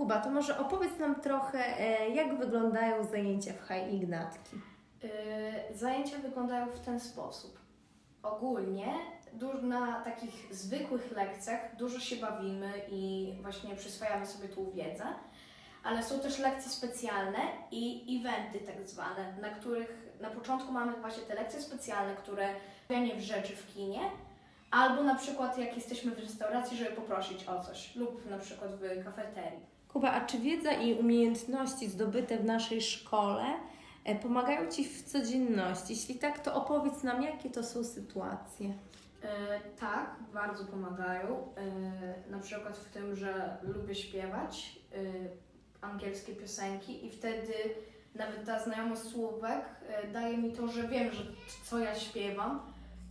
Kuba, to może opowiedz nam trochę, e, jak wyglądają zajęcia w High Ignatki. Yy, Zajęcia wyglądają w ten sposób. Ogólnie na takich zwykłych lekcjach dużo się bawimy i właśnie przyswajamy sobie tą wiedzę, ale są też lekcje specjalne i eventy tak zwane, na których na początku mamy właśnie te lekcje specjalne, które robienie w rzeczy w kinie, albo na przykład jak jesteśmy w restauracji, żeby poprosić o coś, lub na przykład w kafeterii. Kuba, a czy wiedza i umiejętności zdobyte w naszej szkole e, pomagają Ci w codzienności? Jeśli tak, to opowiedz nam, jakie to są sytuacje. E, tak, bardzo pomagają. E, na przykład w tym, że lubię śpiewać e, angielskie piosenki i wtedy nawet ta znajomość słówek e, daje mi to, że wiem, że co ja śpiewam.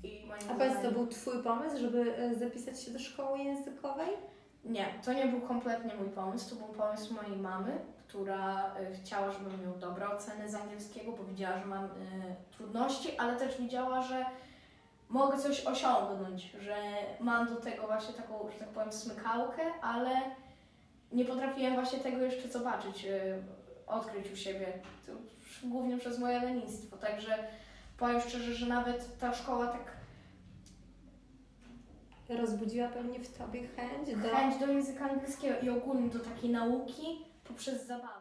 I A powiedz, to był Twój pomysł, żeby e, zapisać się do szkoły językowej? Nie, to nie był kompletnie mój pomysł, to był pomysł mojej mamy, która e, chciała, żebym miał dobre oceny z angielskiego, bo widziała, że mam e, trudności, ale też widziała, że mogę coś osiągnąć, że mam do tego właśnie taką, że tak powiem, smykałkę, ale nie potrafiłem właśnie tego jeszcze zobaczyć, e, odkryć u siebie, głównie przez moje lenistwo, także powiem szczerze, że nawet ta szkoła tak Rozbudziła pewnie w Tobie chęć do... chęć do języka angielskiego i ogólnie do takiej nauki poprzez zabawę.